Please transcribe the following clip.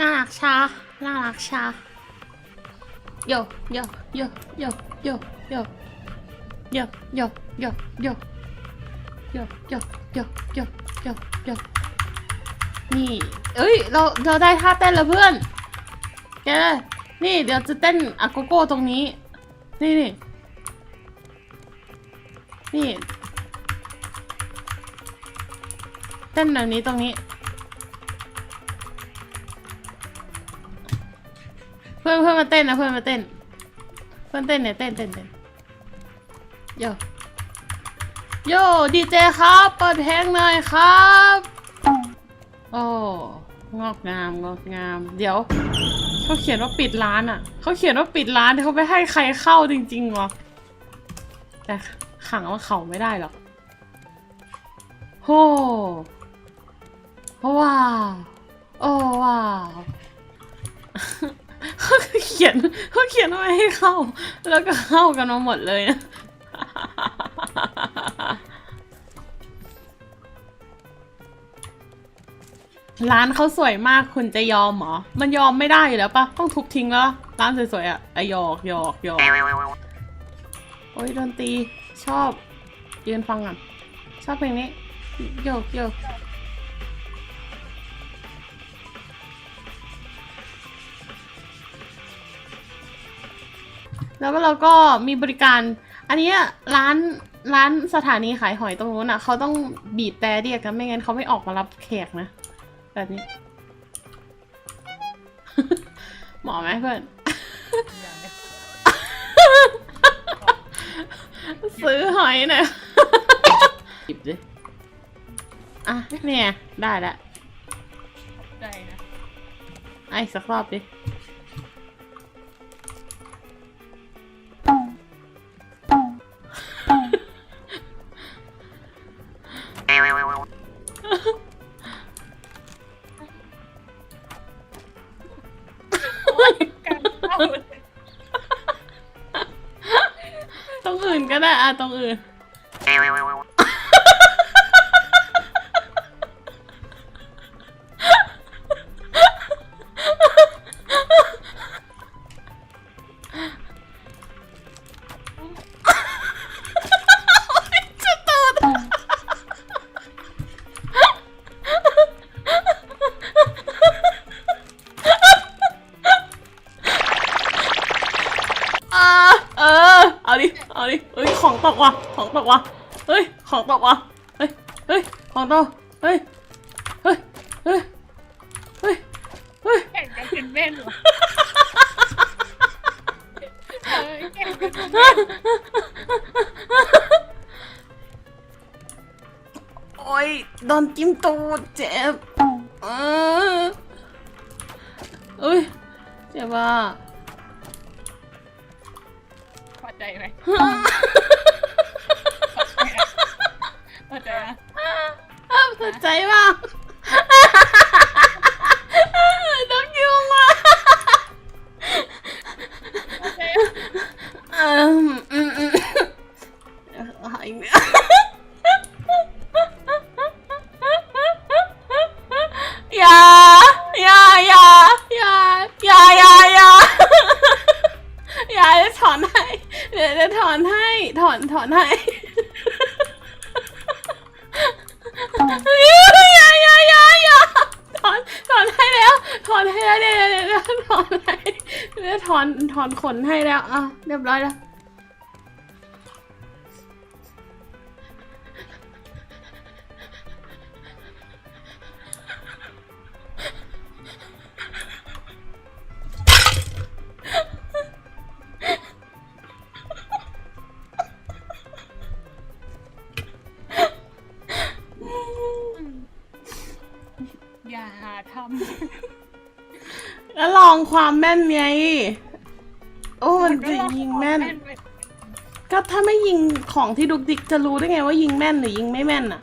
น่ารักชา น่ารักชาโยโยโยโยโยโยโยโยโยโยโยโยโยโยโยโยโยนี่ เอ้ย เรา เราได้ท่าเต้นแล้วเพื่อนแกนี่ เดี๋ยวจะเต้นอาโกโก้ตรงนี้ นี่นี่นี่ เต้นแบบนี้ตรงนี้ พื่อนเพื่อนมาเต้นนะเพื่อนมาเต้น เพื่อนเต้นเนี่ยเต้นเต้นเต้นโยโยดีเจครับเปิดเพลงหน่อยครับโอ้งอกงามงอกงาม เดี๋ยวเขาเขียนว่าปิดร้านอะเขาเขียนว่าปิดร้านแต่เขาไม่ให้ใครเข้าจริงๆหรอแต่ขังว่าเขาไม่ได้หรอกโหว้าวโอ้ว้าว ขาเขียนเขาเขียนไม่ให้เข้า แล้วก็เข้ากันมาหมดเลยนะร้านเขาสวยมากคุณจะยอมเหรอ มันยอมไม่ได้อยู่แล้วปะต้องทุบทิ้งแล้ว ร้านสวยๆอะอะหยอกหยอกหยอกโอ้ยดนตรีชอบ ยืนฟังก่อนชอบเพลงนี้โยกโยก แล้วก็เราก็มีบริการ อันเนี้ยร้านร้านสถานีขายหอยตรงนู้นอะเขาต้องบีบแต่เรียกกันไม่งั้นเขาไม่ออกมารับแขกนะ แบบนี้เหมาะไหมเพื่อนซื้อหอยหน่อยหยิบดิอะเนี่ย ได้แล้วใจนะไอ้สักรอบดิ ตรงอื่นก็ได้อะตรงอื่น ของตกว่ะ ของตกว่ะ เฮ้ย ของตกว่ะ เฮ้ย เฮ้ย ของตกเฮ้ย เฮ้ย เฮ้ย เฮ้ย เฮ้ย แข่งกันเป็นแม่นเหรอเออแข่งกันเป็นแม่นโอ้ยโดนจิ้มตูดเจ็บเออเอ้ย เจ็บอะ พอใจไหมพอ อนถอนให้อย่าอย่าอย่าอย่าถอนถอนให้แล้ว ถอนให้แล้วเดี๋ยวเดี๋ยวเดี๋ยวถอนให้เดี๋ยวถอนถอนขนให้แล้วอะเรียบร้อยแล้ว ทแล้วลองความแม่นไง โอ้ำมันจะยิงแม่น ก็ถ้าไม่ยิงของที่ดุกดิกจะรู้ได้ไงว่ายิงแม่นหรือยิงไม่แม่นอะ